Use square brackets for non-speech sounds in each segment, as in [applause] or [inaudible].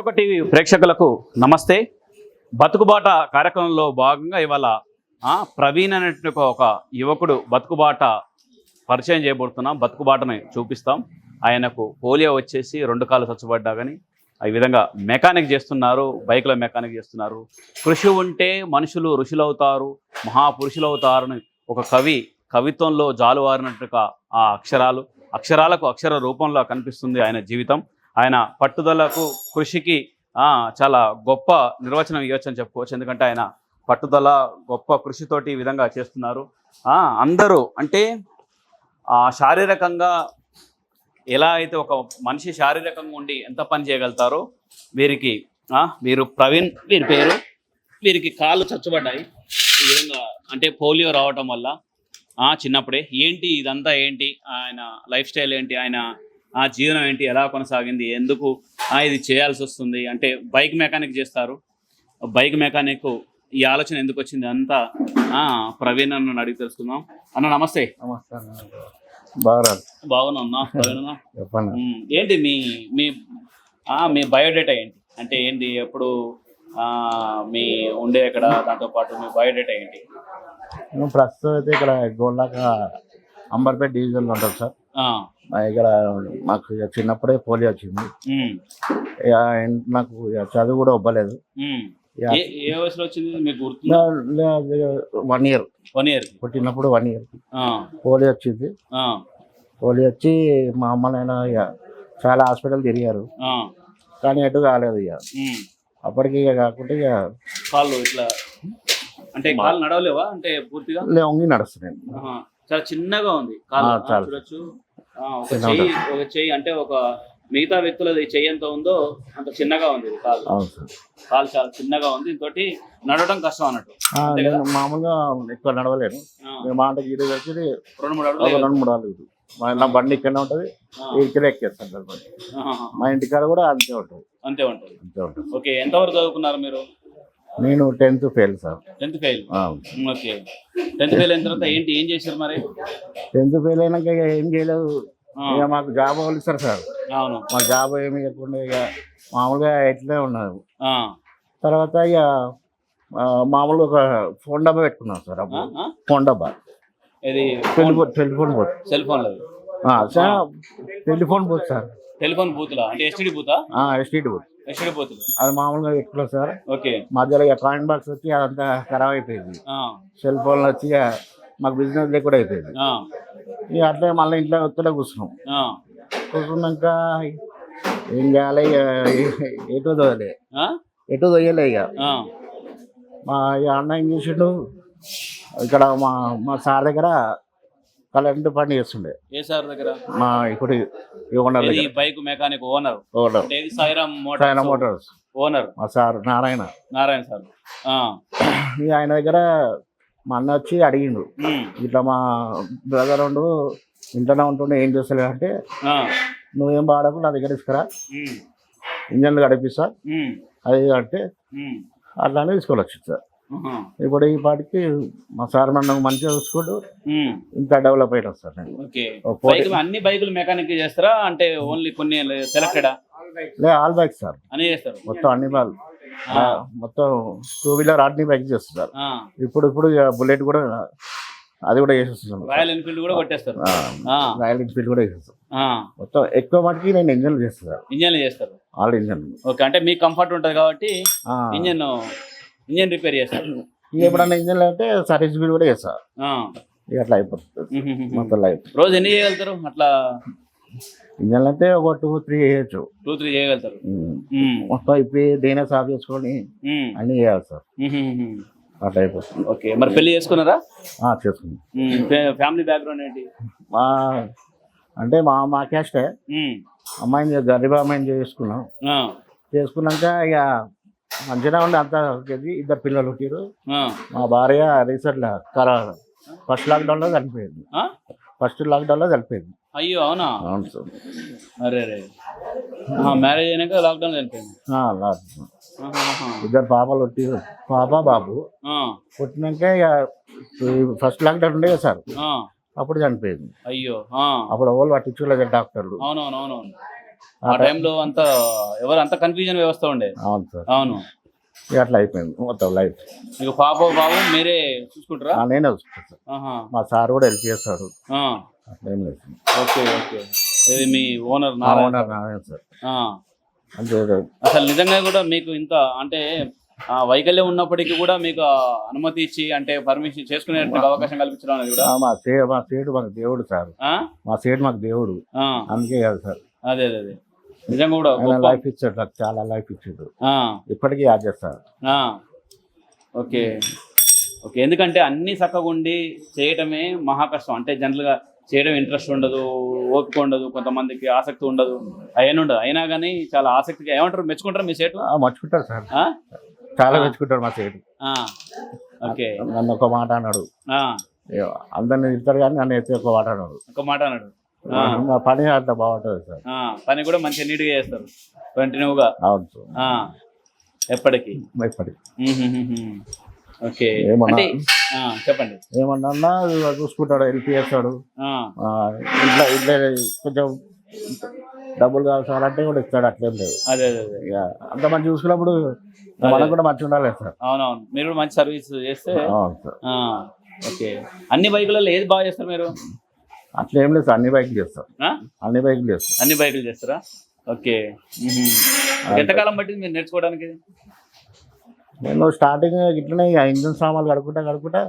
Ashoka TV ప్రేక్షకులకు నమస్తే. బతుకుబాట కార్యక్రమంలో భాగంగా ఇవాళ ప్రవీణ్ అనేటువంటి ఒక యువకుడు బతుకుబాట పరిచయం చేయబడుతున్నాం బతుకుబాటని చూపిస్తాం. ఆయనకు పోలియో వచ్చేసి రెండు కాళ్ళు చచ్చబడ్డా కానీ ఈ విధంగా మెకానిక్ చేస్తున్నారు. బైక్లో మెకానిక్ చేస్తున్నారు. కృషి ఉంటే మనుషులు ఋషులవుతారు మహాపురుషులు అవుతారని ఒక కవి కవిత్వంలో జాలువారినట్టుగా ఆ అక్షరాలు అక్షరాలకు అక్షర రూపంలో కనిపిస్తుంది ఆయన జీవితం. ఆయన పట్టుదలకు కృషికి చాలా గొప్ప నిర్వచనం ఇవ్వచ్చు అని చెప్పుకోవచ్చు. ఎందుకంటే ఆయన పట్టుదల గొప్ప కృషితోటి ఈ విధంగా చేస్తున్నారు. అందరూ అంటే శారీరకంగా ఎలా అయితే ఒక మనిషి శారీరకంగా ఉండి ఎంత పని చేయగలుగుతారో వీరికి వీరు ప్రవీణ్ వీరి పేరు వీరికి కాళ్ళు చచ్చుబడ్డాయి. ఈ విధంగా అంటే పోలియో రావటం వల్ల చిన్నప్పుడే ఏంటి ఇదంతా ఏంటి ఆయన లైఫ్ స్టైల్ ఏంటి ఆయన ఆ జీవనం ఏంటి? ఎలా కొనసాగింది? ఎందుకు? ఆ, ఇది చేయాల్సి వస్తుంది. అంటే బైక్ మెకానిక్ చేస్తారు. బైక్ మెకానిక్ ఈ ఆలోచన ఎందుకు వచ్చింది? అంతా ఆ, ప్రవీణ్ అన్న అడిగి తెలుసుకుందాం. అన్న నమస్తే. నమస్తే బాగున్నా ప్రవీణ్ ఏంటి మీ మీ మీ బయోడేటా ఏంటి? అంటే ఏంటి ఎప్పుడు మీ ఉండే ఎక్కడ దాంతో పాటు మీ బయోడేటా ఏంటి? ప్రస్తుతం అయితే ఇక్కడ గోల్లాక అంబర్పేట డివిజన్లో ఉంటాం సార్. ఇక్కడ మాకు ఇక చిన్నప్పుడే పోలియో వచ్చింది. ఇక నాకు చదువు కూడా ఇవ్వలేదు ఏ వయసులో వచ్చింది మీకు వన్ ఇయర్ వన్ ఇయర్ పుట్టినప్పుడు వన్ ఇయర్ పోలియో వచ్చింది. పోలియో వచ్చి మా అమ్మ నాయన ఇక చాలా హాస్పిటల్ తిరిగారు. కానీ ఎటు కాలేదు ఇక. అప్పటికి ఇక కాకుండా ఇక కాళ్ళు ఇట్లా అంటే కాళ్ళు నడవలేవా? అంటే పూర్తిగా? లే ఆహా. చాలా చిన్నగా ఉంది. కాళ్ళు. చూడొచ్చు. ఒక చెయ్యి ఒక చెయ్యి అంటే ఒక మిగతా వ్యక్తులది చెయ్యి ఎంత ఉందో అంత చిన్నగా ఉంది ఇది సార్. కాలు చాలా చిన్నగా ఉంది. ఇంకోటి నడవడం కష్టం అన్నట్టు. ఆ, అంతే కదా? నేను మామూలుగా ఎక్కువ నడవలేను. ఆ, మేము మాట గీడ వచ్చి రెండు మూడు ఒక అడుగులు రెండు మూడు అడుగులు మా నా బండి ఇక్కడనే ఉంటుంది. ఇక్కడే ఎక్కేస్తాను బండి. ఆహాహా. మా ఇంటికాడ కూడా అంతే ఉంటుంది. అంతే ఉంటుంది. అంతే ఉంటుంది. ఓకే ఎంతవరకు చదువుకున్నారు మీరు? నేను tenth fail sir. Tenth fail? Okay. Tenth fail అయిన తర్వాత ఏంటి ఏం చేశారు మరి? టెన్త్ ఫెయిల్ అయినాక ఇక ఏం చేయలేదు. ఇక మాకు జాబ్ వాళ్ళు ఇస్తారు సార్. అవును. మాకు జాబ్ ఏమి ఇవ్వకుండా ఇక మామూలుగా ఇట్లే ఉన్నారు. తర్వాత ఇక మామూలుగా ఒక ఫోన్ డబ్బా పెట్టుకున్నాం సార్ అప్పుడు? ఫోన్ డబ్బా. ఇది telephone telephone booth. Cell phone sir telephone booth sir. Telephone బూత్లా? అంటే ఎస్టీడీ బూతా? STT booth. అది మామూలుగా పెట్టుకున్నాం సార్? ఓకే. మధ్యలో కాయిన్ బాక్స్ వచ్చి అదంతా ఖరాబ్ అయిపోయింది. సెల్ ఫోన్లు వచ్చి మాకు బిజినెస్ లేకుండా అయిపోయింది. ఇక అట్లే మళ్ళీ ఇంట్లో ఒత్తిడి కూర్చున్నాం. కూర్చున్నాక ఏం చేయాలి ఇక? ఎటు ఆ? ఎటు తోయలే ఇక? మా అన్న ఏం చేసిండు? ఇక్కడ మా మా సార్ దగ్గర కరెంట్ పని చేస్తుండే. ఏ సార్ దగ్గర? మా ఇప్పుడు దగ్గర. Bike mechanic owner? Owner. Sairam motor motors. Owner. మా సార్ నారాయణ. నారాయణ సార్. ఆయన దగ్గర మా అన్న వచ్చి అడిగిండు. ఇట్లా మా బ్రదర్ ఉండు ఇంట్లోనే ఉంటుండే ఏం చేస్తలే అంటే నువ్వేం బాడకు నా దగ్గర తీసుకురా. ఇంజన్లు గడిపిస్తా అది అంటే అట్లానే తీసుకోవచ్చు సార్. ఇప్పుడు ఈ పాటికి మా సార్ నన్ను మంచిగా చూసుకుంటూ ఉమ్, ఇంకా డెవలప్ అయినా సార్ నేను. అన్ని బైకులు మెకానిక్ చేస్తారా? అంటే ఓన్లీ కొన్ని సెలెక్టెడా? లే ఆల్ బైక్ సార్. అని చేస్తారు. మొత్తం అన్ని బాల్ మొత్తం టూ వీలర్ అన్ని బైక్ చేస్తున్నారు ఇప్పుడు ఇప్పుడు బుల్లెట్ కూడా అది కూడా చేసేస్తున్నాను రాయల్ ఎన్ఫీల్డ్ కూడా కొట్టేస్తారు. రాయల్ ఎన్ఫీల్డ్ కూడా చేసేస్తాను ఆ, మొత్తం ఎక్కువ మటుకి నేను ఇంజన్ చేస్తాను ఇంజన్లు చేస్తారు. ఆల్ ఇంజన్ ఓకే అంటే మీకు కంఫర్ట్ ఉంటుంది కాబట్టి ఇంజన్ ఇంజన్ రిపేర్ చేస్తారు ఇక ఎప్పుడన్నా ఇంజన్ అంటే సర్వీస్ బిల్ కూడా చేస్తా. ఆ, ఇక అట్లా అయిపోతుంది. మొత్తం లైఫ్ రోజు ఎన్ని చేయగలుగుతారు? అట్లా ఇంజన్ అంటే ఒక టూ త్రీ చేయొచ్చు. టూ త్రీ చేయగలుగుతారు. మొత్తం ఇప్పి దేనే సాఫ్ చేసుకొని అన్ని చేయాలి సార్. అట్లా అయిపోతుంది. ఓకే. మరి పెళ్ళి చేసుకున్నారా? ఫ్యా- ఫ్యామిలీ బ్యాక్గ్రౌండ్ ఏంటి? మా అంటే మా మా క్యాస్టే. అమ్మాయిని గరీబ్ అమ్మాయిని చేసుకున్నాం చేసుకున్నాక ఇక మంచిగా ఉండి అంత ఇది ఇద్దరు పిల్లలు పుట్టిరు మా భార్య రీసెంట్గా కరా ఫస్ట్ లాక్డౌన్లో చనిపోయింది. ఆ? ఫస్ట్ లాక్డౌన్లో చనిపోయింది. అయ్యో అవునా? అవును సార్. అరే రే. మ్యారేజ్ అయినాక లాక్డౌన్ చనిపోయింది. ఇద్దరు పాపలు పుట్టిరు పాప బాబు. పుట్టినాక ఫస్ట్ లాక్డౌన్ ఉండే కదా సార్. అప్పుడు చనిపోయింది. అయ్యో అప్పుడు ఎవరు పట్టించుకోలేదు డాక్టర్లు. అవునవును. ఆ టైంలో అంత ఎవరు అంత కన్ఫ్యూజన్ వ్యవస్థ ఉండే. అవును సార్. అవును. ఇక అట్లా అయిపోయింది మొత్తం లైఫ్ మీకు పాప బాబు మీరే చూసుకుంటారా? ఆ, నేనే చూసుకుంటాను సార్. ఆహా. మా సార్ కూడా హెల్ప్ చేస్తాడు ఆ. అట్లా ఏం లేదు ఓకే ఓకే. ఇది మీ ఓనర్ మా నారాయణ ఓనర్ నారాయణ సార్. ఆ. అంతే అసలు నిజంగా కూడా మీకు ఇంత అంటే ఆ, వైకల్యం ఉన్నప్పటికీ కూడా మీకు ఆ అనుమతి ఇచ్చి అంటే పర్మిషన్ చేసుకునే అవకాశం కల్పించడం అనేది కూడా. ఆ, మా సే మా సేటు మాకు దేవుడు సార్. ఆ? మా సేటు మాకు దేవుడు. ఆ. అందుకే కాదు సార్. అదే అదే అదే. నిజంగా కూడా. లైఫ్ ఇచ్చాడు నాకు చాలా లైఫ్ ఇచ్చాడు. ఇప్పటికీ యాద్ చేస్తారు ఆ. ఓకే. ఓకే. ఎందుకంటే అన్ని చక్కగా ఉండి చేయటమే మహా కష్టం అంటే జనరల్గా చేయడం ఇంట్రెస్ట్ ఉండదు ఓపిక ఉండదు కొంతమందికి ఆసక్తి ఉండదు. అవన్నీ ఉండదు. అయినా కానీ చాలా ఆసక్తిగా ఏమంటారు? మెచ్చుకుంటారు మీ సేటు? ఆ, మర్చిపోతారు సార్? చాలా మెచ్చుకుంటాడు మా సేటు. ఓకే. నన్ను ఒక మాట అన్నాడు. అందరిని తిడతారు కానీ నన్ను అయితే ఒక మాట అన్నాడు. ఒక మాట అన్నాడు. పని అంత బాగుంటుంది సార్. పని కూడా మంచిగా నీట్గా చేస్తారు. కంటిన్యూగా అవును సార్ ఎప్పటికీ? మ్మ్హ్మ్మ్. ఓకే? అంటే చెప్పండి. ఏమన్నా చూసుకుంటాడు హెల్ప్ చేస్తాడు. ఇంట్లో ఇంట్లో కొంచెం డబ్బులు కావాలంటే కూడా ఇస్తాడు అట్లేం లేదు. అదే అదే అంత మంచి చూసుకున్నప్పుడు మనకు కూడా మంచి ఉండాలి సార్. అవునవును. మీరు మంచి సర్వీస్ చేస్తే ఓకే. అన్ని బైకులలో ఏది బాగా చేస్తారు మీరు? అట్లా ఏం లేదు సార్ అన్ని బైకులు చేస్తాం ఆ? అన్ని బైకులు చేస్తాం అన్ని బైకులు చేస్తారా? ఓకే. ఎంతకాలం పట్టింది మీరు నేర్చుకోవడానికి? నేను స్టార్టింగ్ ఇట్లనే ఇక ఇంజన్ సామాన్లు కడుక్కుంటా కడుక్కుంటా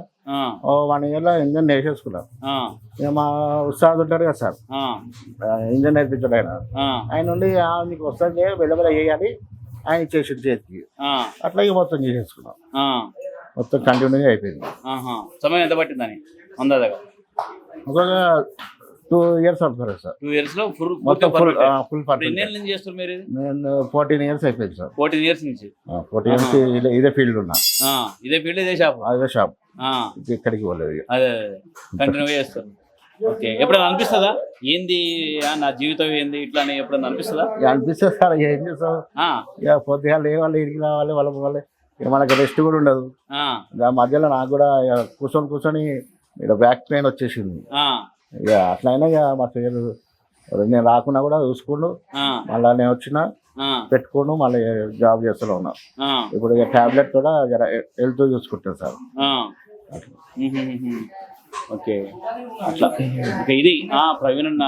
ఓ వన్ ఇయర్లో ఇంజన్ ఇక మా ఉత్సాహం ఉంటాడు కదా సార్. ఇంజన్ నేర్పించాడు ఆయన. ఆయన నుండి "ఆ, నీకు వస్తుంది వెలువల వేయాలి ఆయన చేసి చేతికి. ఆ, అట్లా ఇక మొత్తం చేసేసుకున్నాం. మొత్తం కంటిన్యూగా అయిపోయింది. సమయం ఎంత పట్టిందని? అందాజగా ఒక టూ ఇయర్స్ అవుతుంది సార్ టూ ఇయర్స్లో ఫుల్ మొత్తం ఫుల్ ఫుల్ ఎన్ని నుంచి చేస్తారు మీరు నేను ఫోర్టీన్ ఇయర్స్ అయిపోయింది సార్ ఫోర్టీన్ ఇయర్స్ నుంచి? ఫోర్టీన్ ఇయర్స్ ఇదే- ఫీల్డ్ ఉన్నా. ఇదే ఫీల్డ్ ఇదే షాప్ అదే షాప్ ఇక్కడికి పోలేదు. అదే కంటిన్యూగా చేస్తారు. ఓకే ఎప్పుడైనా అనిపిస్తుందా? ఏంది నా జీవితం ఏంది? ఇట్లా అని ఎప్పుడైనా అనిపిస్తుందా? అనిపిస్తుంది సార్ ఏం చేస్తాం? ఇక పొద్దుగా లేవాలి ఇంటికి రావాలి వాళ్ళ పోవాలి ఇక మనకి రెస్ట్ కూడా ఉండదు. మధ్యలో నాకు కూడా కూర్చొని కూర్చొని ఇక బ్యాక్ పెయిన్ వచ్చేసింది. ఇక అట్లయినా ఇక మా పేరు నేను రాకున్నా కూడా చూసుకుండు. మళ్ళీ నేను వచ్చిన ఆ, పెట్టుకోను మళ్ళీ జాబ్ చేస్తూనే ఉన్నా. ఇప్పుడు ఇక టాబ్లెట్ కూడా జర హెల్త్ చూసుకుంటాను సార్. ఓకే. అట్లా. ఇది ఆ ప్రవీణ్ అన్న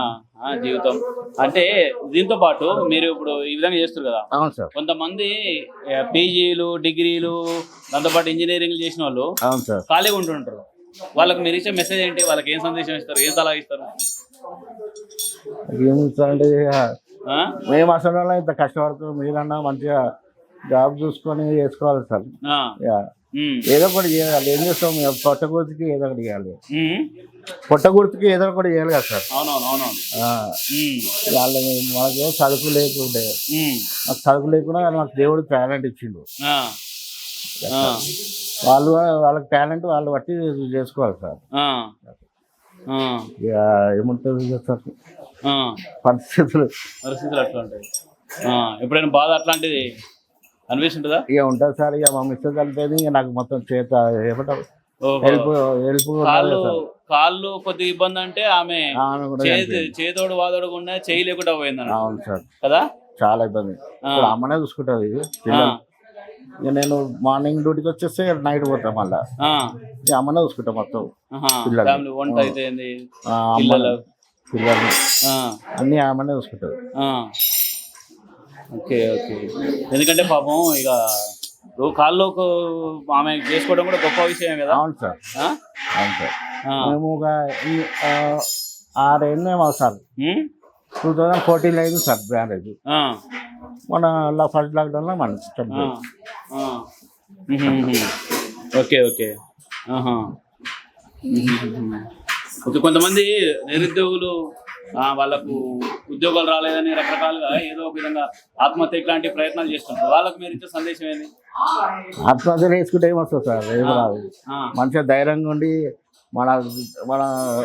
జీవితం. అంటే దీంతో పాటు మీరు ఇప్పుడు ఈ విధంగా చేస్తారు కదా. అవును సార్. కొంతమంది పీజీలు డిగ్రీలు దాంతోపాటు ఇంజనీరింగ్ చేసిన వాళ్ళు అవును సార్. ఖాళీగా ఉంటుంటారు వాళ్ళకి మీరు ఇచ్చే మెసేజ్ ఏంటి వాళ్ళకి ఏం సందేశం ఇస్తారు ఏం సలహా ఇస్తారు ఏం ఆ? మేము అసలు వాళ్ళం ఇంత కష్టపడుతూ మీరన్నా మంచిగా జాబ్ చూసుకొని చేసుకోవాలి సార్ ఆ. ఉమ్. ఏదో ఒకటి చేయాలి ఏం చేస్తాం ఇక పొట్ట గుర్తుకి ఏదో ఒకటి చేయాలి ఉమ్. పొట్ట గుర్తుకి ఏదో ఒకటి చేయాలి కదా సార్ అవునవును అవునవును ఆ, ఉమ్. వాళ్ళ మనకి చదువు లేకుండే ఉమ్. నాకు చదువు లేకుండా నాకు దేవుడు టాలెంట్ ఇచ్చిండు ఆ. ఆ. వాళ్ళు వాళ్ళకి టాలెంట్ వాళ్ళు బట్టి చేసుకోవాలి సార్. ఇక ఏముంటుంది సార్. పరిస్థితులు. పరిస్థితులు అట్లా ఉంటాయి ఆ. ఎప్పుడైనా బాధ అట్లాంటిది అనిపిస్తుంటుందా? ఇక ఉంటుంది సార్ ఇక మా మిస్టర్ కలిపేది ఇక నాకు మొత్తం చేత ఏమంటారు కాళ్ళు కాళ్ళు కొద్దిగా ఇబ్బంది అంటే ఆమె. చేతోడు వాదోడు కూడా చేయి లేకుండా అవును సార్. కదా? చాలా ఇబ్బంది. అమ్మనే చూసుకుంటుంది. ఇక నేను మార్నింగ్ డ్యూటీకి వచ్చేస్తే నైట్ పోతాం మళ్ళా. ఇక అమ్మనే చూసుకుంటాం మొత్తం. పిల్లలు. వంట అయితే పిల్లలు. అన్ని ఆమెనే చూసుకుంటుంది ఆ. ఓకే ఓకే ఎందుకంటే పాపం ఇక ఇప్పుడు ఆమె చేసుకోవడం కూడా గొప్ప విషయం కదా అవును సార్? అవును సార్. మేము ఒక ఆరేళ్ళు ఏమో సార్? టూ థౌజండ్ ఫోర్టీన్ అయింది సార్ మ్యారేజ్ ఆ. మన ఫస్ట్ లాక్డౌన్లో మన ఆ. చనిపోయింది. ఆ. ఉహు, ఉహు. Okay okay. ఓకే కొంతమంది నిరుద్యోగులు వాళ్ళకు ఉద్యోగాలు రాలేదని రకరకాలుగా ఏదో ఒక విధంగా ఆత్మహత్య ఇట్లాంటి ప్రయత్నాలు చేస్తుంటారు. వాళ్ళకు మీరు ఇచ్చే సందేశం ఏంది? ఆత్మహత్యలు వేసుకుంటే ఏమొస్తుంది సార్? ఏం రాదు. మంచిగా ధైర్యంగా ఉండి మన మన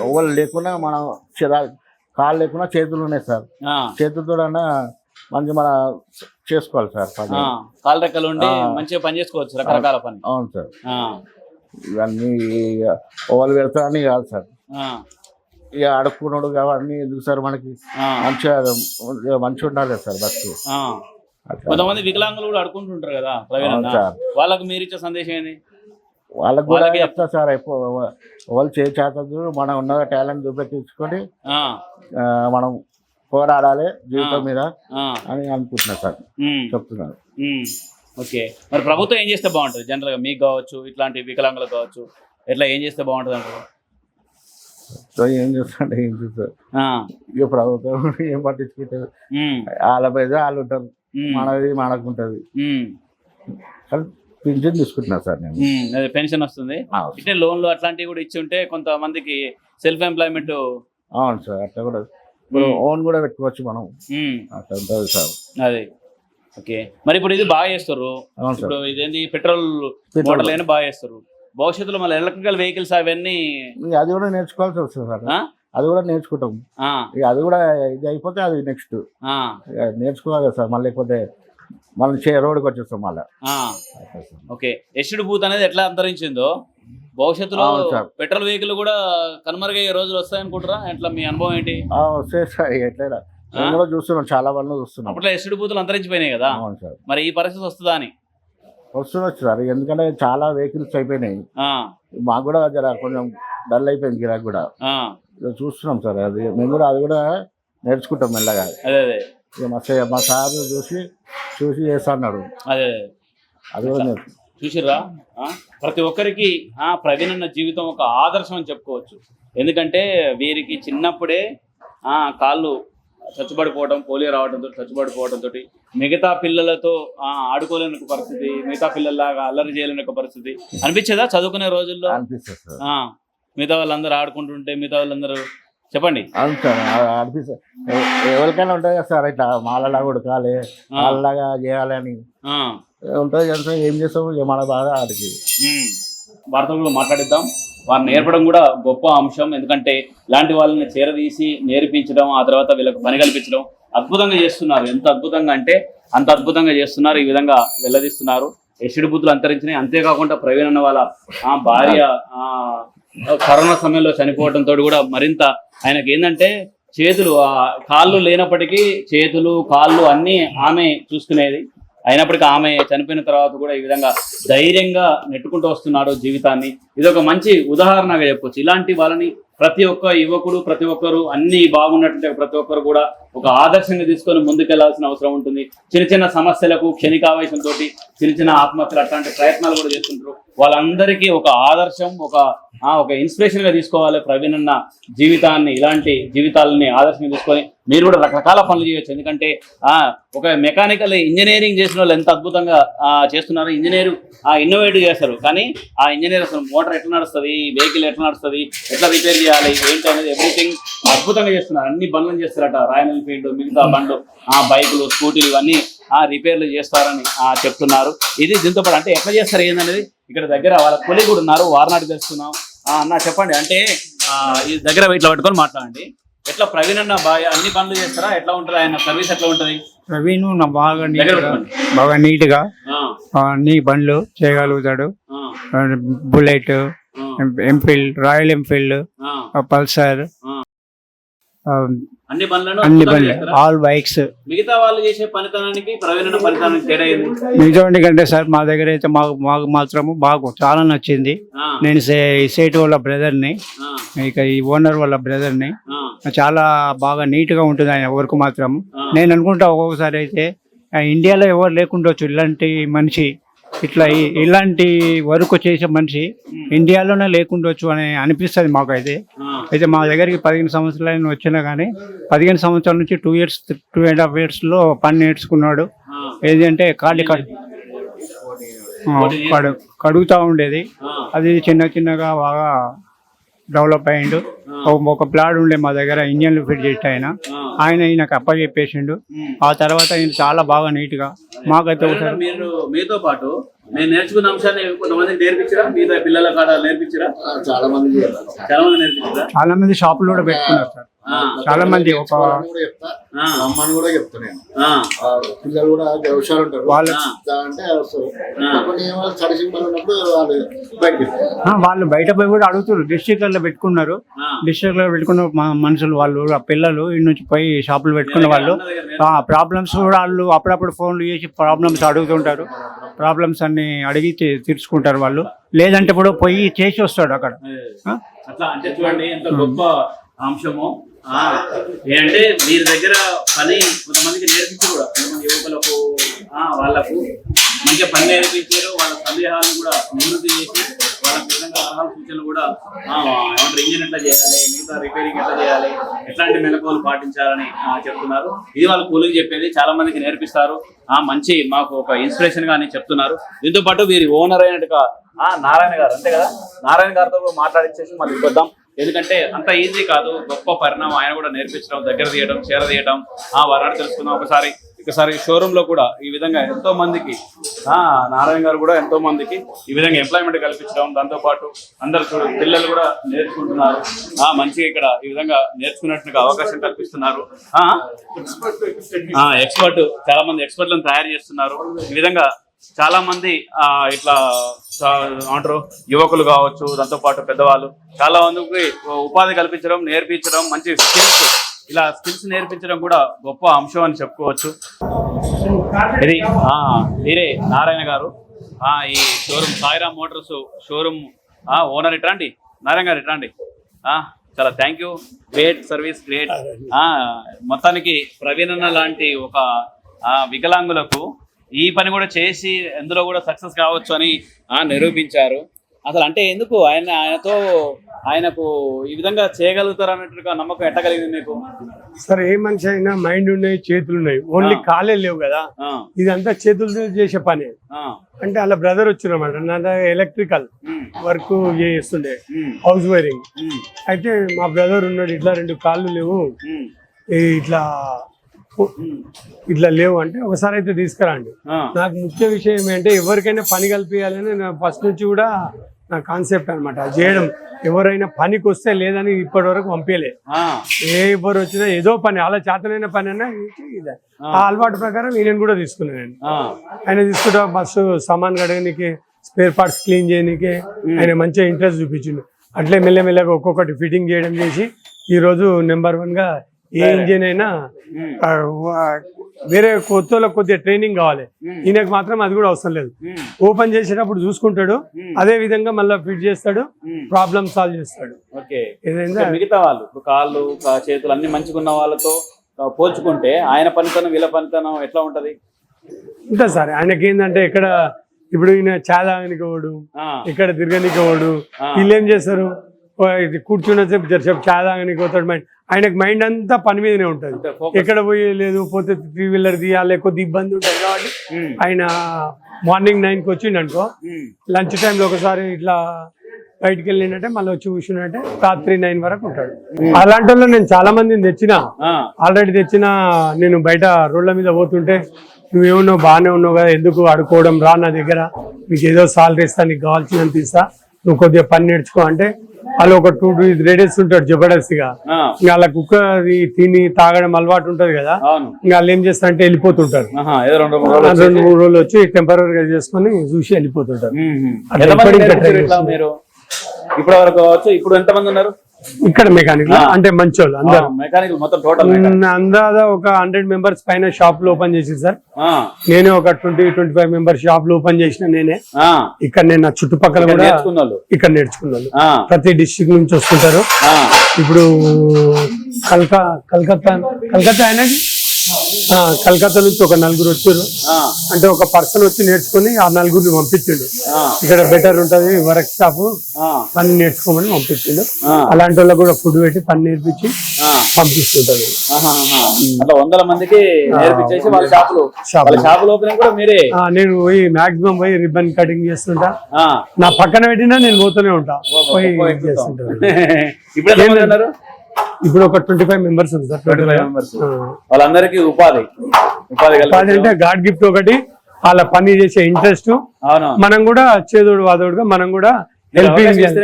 ఓవలు లేకుండా మనం కాళ్ళు లేకుండా చేతులు ఉన్నాయి సార్. చేతులతో మంచి మన చేసుకోవాలి సార్ కాళ్ళ రెక్కలు ఉండి. మంచిగా పని చేసుకోవచ్చు రకరకాల పని. అవును సార్. ఇవన్నీ ఓవలు పెడతారని కాదు సార్. ఇక అడుక్కున్నాడు అవన్నీ ఎందుకు సార్ మనకి? మంచిగా మంచిగా ఉండాలి సార్ బస్సు. కొంతమంది వికలాంగులు కూడా అడుకుంటుంటారు కదా వాళ్ళకి మీరు ఇచ్చే సందేశం ఏంది? వాళ్ళకి కూడా చెప్తా సార్ ఎప్పుడు వాళ్ళు చేతి మనం ఉన్న టాలెంట్ చూపెట్టించుకొని మనం పోరాడాలి జీవితం. మీద అని అనుకుంటున్నా సార్. ఉమ్. ఓకే. మరి ప్రభుత్వం ఏం చేస్తే బాగుంటుంది? జనరల్గా మీకు కావచ్చు ఇట్లాంటి వికలాంగులకు కావచ్చు ఎట్లా ఏం చేస్తే బాగుంటుంది అంటారు? సో ఏం చేస్తాడు ఏం చేస్తారు? ఇక ప్రభుత్వం [laughs] ఏం పట్టించుకుంటారు వాళ్ళ మీద వాళ్ళు ఉంటారు. మనది మనకుంటది. కానీ పింఛన్ తీసుకుంటున్నా సార్ నేను. పెన్షన్ వస్తుంది. ఇట్లా లోన్లు అట్లాంటివి కూడా ఇచ్చి ఉంటే కొంతమందికి సెల్ఫ్ ఎంప్లాయ్మెంట్ అవును సార్ అట్లా కూడా ఓన్ కూడా పెట్టుకోవచ్చు మనం. ఉంటుంది సార్ అదే. ఓకే. మరి ఇప్పుడు ఇది బాగా చేస్తారు. ఇప్పుడు ఇదేంటి పెట్రోల్. మోటార్లు అయినా బాగా చేస్తారు. భవిష్యత్తులో మళ్ళీ ఎలక్ట్రికల్ వెహికల్స్ అవన్నీ అది కూడా నేర్చుకోవాల్సి వస్తుంది సార్? అది కూడా నేర్చుకుంటాం. అది కూడా ఇది అయిపోతే అది నెక్స్ట్ నేర్చుకోవాలి కదా సార్. మళ్ళీ లేకపోతే రోడ్కి వచ్చేస్తాం మళ్ళీ. ఓకే. ఎస్టుడు బూత్ అనేది ఎట్లా అంతరించిందో? భవిష్యత్తులో. పెట్రోల్ వెహికల్ కూడా కనుమరుగయ్యే రోజులు వస్తాయనుకుంటారా? ఎట్లా మీ అనుభవం ఏంటి? వస్తే సార్. ఎట్లయినా. మేము కూడా చూస్తున్నాం చాలా పనులు చూస్తున్నాం అప్పట్లో ఎస్టుడు బూతులు అంతరించిపోయినాయి కదా? అవును సార్. మరి ఈ పరిస్థితి వస్తుందా అని? వస్తుండొచ్చు సార్. ఎందుకంటే చాలా వెహికల్స్ అయిపోయినాయి. మాకు కూడా జర కొంచెం డల్ అయిపోయింది గిరాక్ కూడా. చూస్తున్నాం సార్. అది మేము కూడా అది కూడా నేర్చుకుంటాం మెల్లగా. అదే అదే. ఇక మా సే- మా సార్ చూసి చూసి చేస్తా అన్నాడు అదే. అది కూడా నేర్చు చూసిర్రా? ఆ? ప్రతి ఒక్కరికి ఆ ప్రవీణ్ అన్న జీవితం ఒక ఆదర్శం అని చెప్పుకోవచ్చు. ఎందుకంటే వీరికి చిన్నప్పుడే ఆ కాళ్ళు చచ్చుబడిపోవడం పోలియో రావడంతో చచ్చుబడిపోవడంతో మిగతా పిల్లలతో ఆ ఆడుకోలేని ఒక పరిస్థితి మిగతా పిల్లల్లాగా అల్లరి చేయలేని ఒక పరిస్థితి. అనిపించేదా చదువుకునే రోజుల్లో? అనిపిస్తుంది సార్. ఆ మిగతా వాళ్ళందరూ ఆడుకుంటుంటే మిగతా వాళ్ళందరూ చెప్పండి. అవును సార్ అనిపిస్తుంది ఎవరికైనా ఉంటుంది కదా సార్ ఇట్లా మాలలాగా ఉడకాలి వాళ్ళలాగా చేయాలి అని. ఉంటుంది కదా సార్ ఏం చేస్తాము మన బాధ ఆడికి. ఉమ్. వారితో కూడా మాట్లాడిద్దాం. వారిని నేర్పడం కూడా గొప్ప అంశం. ఎందుకంటే ఇలాంటి వాళ్ళని చేరదీసి నేర్పించడం ఆ తర్వాత వీళ్ళకి పని కల్పించడం అద్భుతంగా చేస్తున్నారు. ఎంత అద్భుతంగా అంటే అంత అద్భుతంగా చేస్తున్నారు. ఈ విధంగా వెల్లదీస్తున్నారు. ఎసిడి బుద్ధులు అంతరించినాయి. అంతేకాకుండా ప్రవీణ్ అన్న వాళ్ళ ఆ భార్య కరోనా సమయంలో చనిపోవడంతో కూడా మరింత ఆయనకి ఏంటంటే చేతులు కాళ్ళు లేనప్పటికీ చేతులు కాళ్ళు అన్నీ ఆమె చూసుకునేది. అయినప్పటికీ ఆమె చనిపోయిన తర్వాత కూడా ఈ విధంగా ధైర్యంగా నెట్టుకుంటూ వస్తున్నాడు జీవితాన్ని. ఇది ఒక మంచి ఉదాహరణగా చెప్పొచ్చు. ఇలాంటి వాళ్ళని ప్రతి ఒక్క యువకుడు ప్రతి ఒక్కరు అన్ని బాగున్నట్టు ప్రతి ఒక్కరు కూడా ఒక ఆదర్శంగా తీసుకొని ముందుకెళ్ళాల్సిన అవసరం ఉంటుంది. చిన్న చిన్న సమస్యలకు క్షణికావేశంతో చిన్న చిన్న ఆత్మహత్యలు అట్లాంటి ప్రయత్నాలు కూడా చేస్తుంటారు. వాళ్ళందరికీ ఒక ఆదర్శం ఒక ఒక ఇన్స్పిరేషన్గా తీసుకోవాలి ప్రవీణ్ అన్న జీవితాన్ని ఇలాంటి జీవితాలని ఆదర్శంగా తీసుకొని మీరు కూడా రకరకాల పనులు చేయొచ్చు. ఎందుకంటే ఆ ఒక మెకానికల్ ఇంజనీరింగ్ చేసిన వాళ్ళు ఎంత అద్భుతంగా చేస్తున్నారో చేస్తున్నారు. ఇంజనీర్ ఆ ఇన్నోవేటివ్ చేస్తారు. కానీ ఆ ఇంజనీర్ అసలు మోటార్ ఎట్లా నడుస్తుంది? వెహికల్ ఎట్లా నడుస్తుంది? ఎట్లా రిపేర్ చేయాలి? ఏంటి అనేది ఎవ్రీథింగ్ అద్భుతంగా చేస్తున్నారు. అన్ని బండ్లు చేస్తారట. రాయల్ ఎన్ఫీల్డ్ మిగతా బండ్లు ఆ బైకులు స్కూటీలు ఇవన్నీ ఆ రిపేర్లు చేస్తారని ఆ చెప్తున్నారు. ఇది దీంతో పాటు అంటే ఎట్లా చేస్తారు ఏందనేది ఇక్కడ దగ్గర వాళ్ళ కొలి కూడా ఉన్నారు. వారనాటి తెలుస్తున్నాం ఆ, అన్న చెప్పండి. అంటే ఈ దగ్గర ఇట్లా పట్టుకొని మాట్లాడండి. ఎట్లా ప్రవీణ్ అన్న బాగా అన్ని పనులు చేస్తారా? ఎట్లా ఉంటుంది? ఆయన సర్వీస్ ఎట్లా ఉంటుంది? ప్రవీణ్ నా బాగా నీట్గా బాగా నీట్గా ఆ, ఆ, అన్ని బండ్లు చేయగలుగుతాడు. బుల్లెట్ ఎంఫీల్డ్ రాయల్ ఆ, పల్సర్ అన్ని పనులను అన్ని చేస్తారా? All bikes. మిగతా వాళ్ళు చేసే పనితనానికి ప్రవీణ్ పనితనానికి తేడా మిగతా కంటే సార్ మా దగ్గర అయితే మాకు మాకు మాత్రము బాగా చాలా నచ్చింది. నేను సేటు వాళ్ళ బ్రదర్ని ఇక ఈ ఓనర్ వాళ్ళ బ్రదర్ని చాలా బాగా నీట్గా ఉంటుంది ఆయన వర్క్ మాత్రం. నేను అనుకుంటా ఒక్కొక్కసారి అయితే ఇండియాలో ఎవరు లేకుండొచ్చు ఇలాంటి మనిషి ఇట్లా ఇలాంటి వర్క్ చేసే మనిషి ఇండియాలోనే లేకుండొచ్చు అని అనిపిస్తుంది మాకైతే. ఆ, అయితే మా దగ్గరికి పదిహేను సంవత్సరాలు వచ్చినా కానీ పదిహేను సంవత్సరాల నుంచి two years two and half ఇయర్స్లో పని నేర్చుకున్నాడు ఏంటంటే కాళ్ళు కడు కడుగుతూ ఉండేది. అది చిన్న చిన్నగా బాగా డెవలప్ అయ్యిండు. ఒక- ప్లాడ్ ఉండే మా దగ్గర ఇంజన్లు ఫిట్ చేసి ఆయన. ఆయన ఈయనకు అప్పచెప్పేసిండు. ఆ తర్వాత ఈయన చాలా బాగా నీట్గా మాకైతే ఒకసారి మీతో పాటు నేను నేర్చుకున్న అంశాన్ని కొంతమందికి నేర్పించరా? మిగతా పిల్లల కాడ నేర్పించరా? చాలా మంది చాలా మంది నేర్పించరా? చాలా మంది షాపులు కూడా పెట్టుకున్నారు సార్. చాలా మంది ఒక అమ్మని కూడా చెప్తా నేను. ఆ, ఆ, పిల్లలు కూడా హుషారు ఉంటారు. వాళ్ళ అంటే వాళ్ళు బయట పోయి కూడా అడుగుతారు. డిస్ట్రిక్ట్లలో పెట్టుకున్నారు. ఆ. డిస్ట్రిక్ట్లో పెట్టుకున్న మనుషులు వాళ్ళు ఆ పిల్లలు ఇటు నుంచి పోయి షాపులు పెట్టుకున్న వాళ్ళు ఆ ప్రాబ్లమ్స్ కూడా వాళ్ళు అప్పుడప్పుడు ఫోన్లు చేసి ప్రాబ్లమ్స్ అడుగుతుంటారు. ప్రాబ్లమ్స్ అన్ని అడిగి తీర్చుకుంటారు వాళ్ళు. లేదంటే ఇప్పుడు పోయి చేసి వస్తాడు అక్కడ? అట్లా అంటే చూడండి ఎంత గొప్ప అంశము. ఏంటంటే వీరి దగ్గర పని కొంతమందికి నేర్పించి కూడా. కొంతమంది యువకులకు వాళ్ళకు. మంచిగా పని నేర్పించారు వాళ్ళ సందేహాలను కూడా నివృత్తి చేసి వాళ్ళకి విధంగా సలహా సూచనలు కూడా ఏమంటారు ఇంజిన్ ఎట్లా చేయాలి మిగతా రిపేరింగ్ ఎట్లా చేయాలి ఎట్లాంటి మెలకువలు పాటించాలని చెప్తున్నారు. ఇది వాళ్ళు కూలింగ్ చెప్పేది చాలా మందికి నేర్పిస్తారు. ఆ మంచి మాకు ఒక ఇన్స్పిరేషన్గా అని చెప్తున్నారు. దీంతో పాటు వీరి ఓనర్ అయినట్టుగా ఆ నారాయణ గారు అంతే కదా? నారాయణ గారితో కూడా మాట్లాడించేసి మళ్ళీ వద్దాం ఎందుకంటే అంత ఈజీ కాదు గొప్ప పరిణామం. ఆయన కూడా నేర్పించడం దగ్గర తీయడం చేర తీయడం ఆ వరాడు తెలుసుకుందాం ఒకసారి. ఒకసారి షోరూమ్లో కూడా ఈ విధంగా ఎంతో మందికి ఆ నారాయణ గారు కూడా ఎంతో మందికి ఈ విధంగా ఎంప్లాయ్మెంట్ కల్పించడం దాంతో పాటు అందరు చూడ పిల్లలు కూడా నేర్చుకుంటున్నారు. ఆ మంచిగా ఇక్కడ ఈ విధంగా నేర్చుకున్నట్టుగా అవకాశం కల్పిస్తున్నారు. ఆ ఎక్స్పర్ట్ చాలా మంది ఎక్స్పర్ట్లను తయారు చేస్తున్నారు. ఈ విధంగా చాలా మంది ఆ ఇట్లా అంటారు యువకులు కావచ్చు దాంతో పాటు పెద్దవాళ్ళు చాలా మందికి ఉపాధి కల్పించడం నేర్పించడం మంచి స్కిల్స్ ఇలా స్కిల్స్ నేర్పించడం కూడా గొప్ప అంశం అని చెప్పుకోవచ్చు. ఇది ఆ, మీరే నారాయణ గారు. ఆ ఈ షోరూమ్ సాయిరామ్ మోటార్స్ షోరూమ్ ఆ ఓనర్ ఇట్రండి నారాయణ గారు ఇట్రండి ఆ చాలా thank you. Great service great. ఆ మొత్తానికి ప్రవీణ్ అన్న లాంటి ఒక వికలాంగులకు ఈ పని కూడా చేసి ఎందులో కూడా సక్సెస్ కావచ్చు అని ఆ, నిరూపించారు. అసలు అంటే ఎందుకు? ఆయన ఆయనతో ఆయనకు ఈ విధంగా చేయగలుగుతారు అన్నట్టుగా నమ్మకం ఎట్ట కలిగింది మీకు? సరే ఏ మనిషి అయినా మైండ్ ఉన్నాయి చేతులు ఉన్నాయి. ఓన్లీ. కాలే లేవు కదా. ఇదంతా చేతులతో చేసే పని. అంటే అలా బ్రదర్ వచ్చినమాట నా ఎలక్ట్రికల్ వర్క్ చేస్తుండే. హౌస్ వైరింగ్ అయితే మా బ్రదర్ ఉన్నాడు ఇట్లా రెండు కాళ్ళు లేవు. ఇట్లా ఇట్లా లేవు అంటే ఒకసారి అయితే తీసుకురండి. నాకు ముఖ్య విషయం ఏంటంటే ఎవరికైనా పని కల్పించాలని ఫస్ట్ నుంచి కూడా నా కాన్సెప్ట్ అనమాట చేయడం. ఎవరైనా పనికి వస్తే లేదని ఇప్పటి వరకు పంపించలే ఆ, ఏ ఎవరు వచ్చినా ఏదో పని అలా చేతనైన పని అన్నా ఇదే. ఆ. అలవాటు ప్రకారం ఈయన కూడా తీసుకున్నాను ఆయన తీసుకుంటా బస్సు సామాన్ కడగనికి స్పేర్ పార్ట్స్ క్లీన్ చేయడానికి ఆయన మంచిగా ఇంట్రెస్ట్ చూపించిండు. అట్లే మెల్లమెల్లగా ఒక్కొక్కటి ఫిట్టింగ్ చేయడం చేసి ఈ రోజు నెంబర్ వన్గా ఏ ఇంజిన్ అయినా వేరే కొత్త కొద్దిగా ట్రైనింగ్ కావాలి. ఈయనకు మాత్రం అది కూడా అవసరం లేదు. ఓపెన్ చేసేటప్పుడు చూసుకుంటాడు. అదే విధంగా మళ్ళీ ఫిట్ చేస్తాడు. ప్రాబ్లమ్ సాల్వ్ చేస్తాడు. ఇంకా మిగతా వాళ్ళు ఇప్పుడు కాళ్ళు చేతులు అన్ని మంచిగా ఉన్న వాళ్ళతో పోల్చుకుంటే ఆయన పనితనం వీళ్ళ పనితనం ఎట్లా ఉంటది? ఉంటుంది సార్. ఆయనకి ఏంటంటే ఇక్కడ ఇప్పుడు ఈయన చాదానికి పోడు ఆ, ఇక్కడ తిరగనికి పోడు ఆ. వీళ్ళు ఏం చేస్తారు? ఇది కూర్చున్న సేపు జరసేపు చాదానికి పోతాడు మైండ్ ఆయనకు మైండ్ అంతా పని మీదనే ఉంటుంది. ఎక్కడ పోయి లేదు పోతే త్రీ వీలర్ తీయాలి కొద్ది ఇబ్బంది ఉంటుంది కాబట్టి ఆయన మార్నింగ్ నైన్కి వచ్చిండు అనుకో లంచ్ టైంలో ఒకసారి ఇట్లా బయటికి వెళ్ళిందంటే మళ్ళీ వచ్చి కూర్చున్నట్టే రాత్రి నైన్ వరకు ఉంటాడు. అలాంటి వాళ్ళు నేను చాలా మందిని తెచ్చిన ఆల్రెడీ తెచ్చిన నేను బయట రోడ్ల మీద పోతుంటే నువ్వేమన్నావు బాగానే ఉన్నావు కదా ఎందుకు అడుకోవడం రా నా దగ్గర? మీకు ఏదో సాలరీ ఇస్తా నీకు కావాల్సినంత ఇస్తా నువ్వు కొద్దిగా పని నేర్చుకో అంటే వాళ్ళు ఒక టూ టూ రేడేస్ ఉంటాడు జబర్దస్త్గా. ఆ, ఇంకా వాళ్ళ కుక్క తిని తాగడం అలవాటు ఉంటది కదా. ఇంకా వాళ్ళు ఏం చేస్తారంటే వెళ్ళిపోతుంటారు. ఆహా, ఏదో రెండు మూడు రోజులు వచ్చి టెంపరీగా చేసుకొని చూసి వెళ్ళిపోతుంటారు. ఇప్పటి వరకు ఇప్పుడు ఎంతమంది ఉన్నారు? ఇక్కడ మెకానిక్ అంటే మంచోళ్ళు అందరు. మెకానిక్ మొత్తం టోటల్ అందాదా ఒక హండ్రెడ్ మెంబర్స్ పైన షాప్లో ఓపెన్ చేసింది సార్. నేనే ఒక ట్వంటీ ట్వంటీ ఫైవ్ మెంబర్స్ షాప్లో ఓపెన్ చేసిన నేనే. ఇక్కడ నేను నా చుట్టుపక్కల ఇక్కడ కూడా ఇక్కడ నేర్చుకున్నాను ప్రతి డిస్ట్రిక్ట్ నుంచి వస్తుంటారు. ఇప్పుడు కల్కా కలకత్తా కలకత్తా ఆ, కలకత్తా నుంచి ఒక నలుగురు వచ్చారు. అంటే ఒక పర్సన్ వచ్చి నేర్చుకుని ఆ నలుగురిని పంపించిండు. ఇక్కడ బెటర్ ఉంటది వర్క్ షాప్ పని నేర్చుకోమని పంపించిండు. అలాంటి వాళ్ళకి కూడా ఫుడ్ పెట్టి పని నేర్పించి. పంపిస్తుంటారు. అట్లా వందల మందికి నేర్పించేసి వాళ్ళ షాపులు. షాపులు. వాళ్ళ షాపులు ఓపెనింగ్ కూడా మీరే. ఆ, నేను పోయి మాక్సిమం పోయి రిబ్బన్ కటింగ్ చేస్తుంటా. నా పక్కన పెట్టినా నేను పోతూనే ఉంటా. పోయి ఇప్పుడు ఇప్పుడు ఒక ట్వంటీ ఫైవ్ మెంబర్స్ ఉంది సార్. ట్వంటీ ఫైవ్ మెంబర్స్ వాళ్ళందరికీ ఉపాధి. ఉపాధి కలిపి అంటే గాడ్ గిఫ్ట్ ఒకటి వాళ్ళ పని చేసే ఇంట్రెస్ట్ మనం కూడా చేదోడు వాదోడుగా మనం కూడా హెల్పింగ్ చూడాలి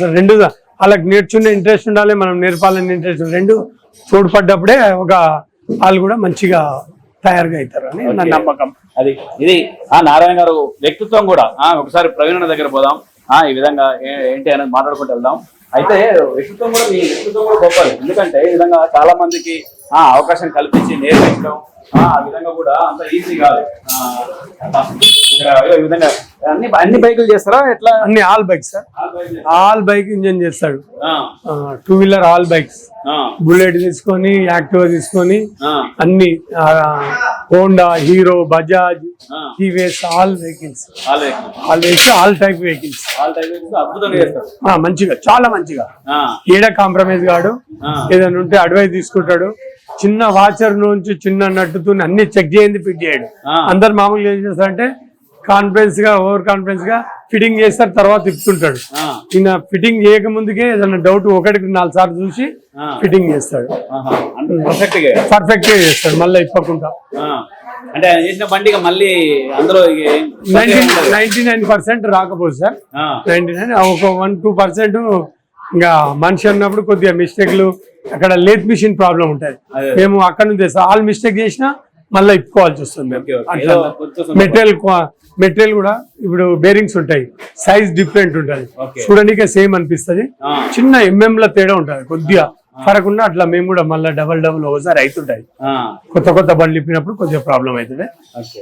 సార్. రెండు వాళ్ళకి నేర్చుకునే ఇంట్రెస్ట్ ఉండాలి మనం నేర్పాలని ఇంట్రెస్ట్ రెండు తోడ్పడ్డప్పుడే ఒక వాళ్ళు కూడా మంచిగా తయారుగా అవుతారు అని నా నమ్మకం. అది ఇది ఆ నారాయణ గారు వ్యక్తిత్వం కూడా. ఒకసారి ప్రవీణ దగ్గర పోదాం. ఈ విధంగా ఏంటి అనేది మాట్లాడుకుంటూ వెళ్దాం. అయితే వ్యక్తిత్వం కూడా మీ వ్యక్తిత్వం కూడా గొప్పది ఎందుకంటే ఈ విధంగా చాలా మందికి ఆ అవకాశం కల్పించి నేర్పించడం ఆ విధంగా కూడా అంత ఈజీ కాదు. ఈ విధంగా అన్ని అన్ని బైకులు చేస్తారా? ఎట్లా? అన్ని all bikes sir all bike engine చేస్తాడు. Two wheeler all bikes bullet తీసుకొని యాక్టివా తీసుకొని అన్ని Honda Hero Bajaj. TVS all vehicles. All vehicles. All type vehicles. మంచిగా చాలా మంచిగా. ఏడ కాంప్రమైజ్ కాడు. ఏదైనా ఉంటే అడ్వైస్ తీసుకుంటాడు. చిన్న వాచర్ నుంచి చిన్న నట్టుతో అన్ని చెక్ చేయండి ఫిట్ చేయడు. అందరు మామూలుగా ఏం చేస్తారంటే కాన్ఫిడెన్స్గా ఓవర్ కాన్ఫిడెన్స్గా ఫిట్టింగ్ చేస్తారు తర్వాత తిప్పుతుంటాడు. ఈయన ఫిట్టింగ్ చేయక ముందుకే ఏదైనా డౌట్ ఒకటికి నాలుగు సార్లు చూసి. ఫిట్టింగ్ చేస్తాడు. పర్ఫెక్ట్గా. చేస్తాడు మళ్ళీ ఇప్పకుండా. అంటే చేసిన మళ్ళీ అందులో నైన్టీ నైన్ పర్సెంట్ రాకపోదు సార్. నైన్టీ నైన్ ఒక వన్ టూ పర్సెంట్ ఇంకా మనిషి అన్నప్పుడు కొద్దిగా మిస్టేక్లు అక్కడ లేత్ మిషన్ ప్రాబ్లం ఉంటుంది అదే. మేము అక్కడ నుంచి ఆల్ మిస్టేక్ చేసినా మళ్ళీ ఇప్పుకోవాల్సి వస్తుంది మెటీరియల్ మెటీరియల్ కూడా ఇప్పుడు బేరింగ్స్ ఉంటాయి. సైజ్ డిఫరెంట్ ఉంటుంది. చూడడానికి సేమ్ అనిపిస్తుంది. చిన్న ఎంఎం ల తేడా ఉంటుంది కొద్దిగా. ఫరక్ ఉన్న అట్లా మేము కూడా మళ్ళీ డబల్ డబల్ ఒకసారి అవుతుంటాయి కొత్త కొత్త బండ్లు ఇప్పినప్పుడు కొద్దిగా ప్రాబ్లం అవుతుంది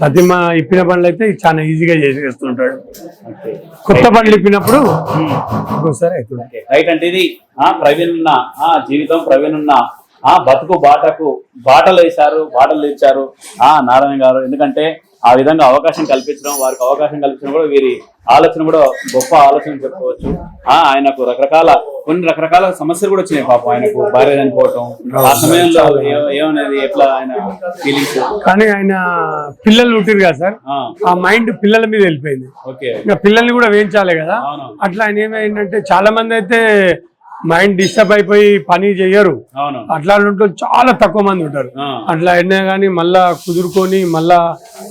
ప్రతి మా ఇప్పిన బండ్లు అయితే చాలా ఈజీగా చేసేస్తుంటాడు. కొత్త బండ్లు ఇప్పినప్పుడు ఒక్కోసారి అవుతుంది ఓకే. రైట్ అంటే ఇది ప్రవీణ్ జీవితం ప్రవీణ్ ఉన్న ఆ బతుకు బాటకు బాటలు వేశారు బాటలు ఇచ్చారు ఆ నారాయణ గారు. ఎందుకంటే ఆ విధంగా అవకాశం కల్పించడం వారికి అవకాశం కల్పించడం కూడా వీరి ఆలోచన కూడా గొప్ప ఆలోచన చెప్పుకోవచ్చు. ఆ ఆయనకు రకరకాల కొన్ని రకరకాల సమస్యలు కూడా వచ్చినాయి పాపం ఆయనకు. భార్య చనిపోవటం ఆ సమయంలో ఏమనేది ఎట్లా ఆయన ఫీలింగ్స్ కానీ ఆయన పిల్లలు పుట్టిరు కదా సార్. ఆ. మైండ్ పిల్లల మీద వెళ్ళిపోయింది. ఓకే. ఇంకా పిల్లల్ని కూడా వేయించాలి కదా. అట్లా ఆయన ఏమైందంటే చాలా మంది అయితే మైండ్ డిస్టర్బ్ అయిపోయి పని చెయ్యరు అవును. అట్లా ఉంటూ చాలా తక్కువ మంది ఉంటారు. అట్లా అయినా కానీ మళ్ళా కుదురుకొని మళ్ళా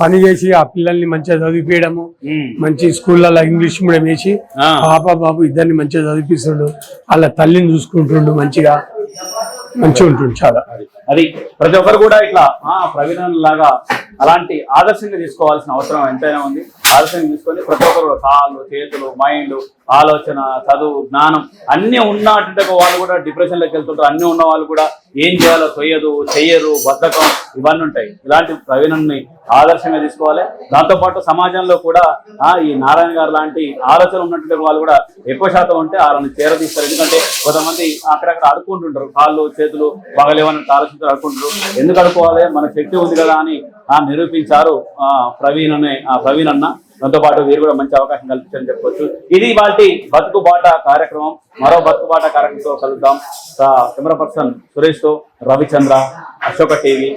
పని చేసి ఆ పిల్లల్ని మంచిగా చదివిపించడము మంచి స్కూళ్ళలో ఇంగ్లీష్ మీడియం వేసి పాప బాబు ఇద్దరిని మంచిగా చదివిపిస్తుండు. వాళ్ళ తల్లిని చూసుకుంటుండు మంచిగా. మంచిగా ఉంటుండు చాలా. అది. ప్రతి ఒక్కరు కూడా ఇట్లా ఆ ప్రవీణ్ లాగా అలాంటి ఆదర్శంగా తీసుకోవాల్సిన అవసరం ఎంతైనా ఉంది. ఆదర్శంగా తీసుకొని ప్రతి ఒక్కరు కాళ్ళు చేతులు మైండ్ ఆలోచన చదువు జ్ఞానం అన్నీ ఉన్నటువంటి వాళ్ళు కూడా డిప్రెషన్లోకి వెళ్తుంటారు. అన్ని ఉన్న వాళ్ళు కూడా ఏం చేయాలో తొయ్యదు చెయ్యరు బద్ధకం ఇవన్నీ ఉంటాయి. ఇలాంటి ప్రవీణుని ఆదర్శంగా తీసుకోవాలి. దాంతోపాటు సమాజంలో కూడా ఈ నారాయణ గారు లాంటి ఆలోచన ఉన్నటువంటి వాళ్ళు కూడా ఎక్కువ శాతం ఉంటే వాళ్ళని చేరదీస్తారు. ఎందుకంటే కొంతమంది అక్కడక్కడ అడుకుంటుంటారు కాళ్ళు చేతులు బాగలేవని ఆలోచించారు అడుకుంటారు ఎందుకు అడుకోవాలి మన శక్తి ఉంది కదా అని ఆ నిరూపించారు ప్రవీణ్ అనే ఆ ప్రవీణ్ అన్న దాంతో పాటు వీరు కూడా మంచి అవకాశం కల్పించారని చెప్పొచ్చు. ఇది వాటి బతుకు బాట కార్యక్రమం. మరో బతుకు బాట కార్యక్రమంతో కలుద్దాం. కెమెరా పర్సన్ సురేష్తో రవిచంద్ర అశోక టీవీ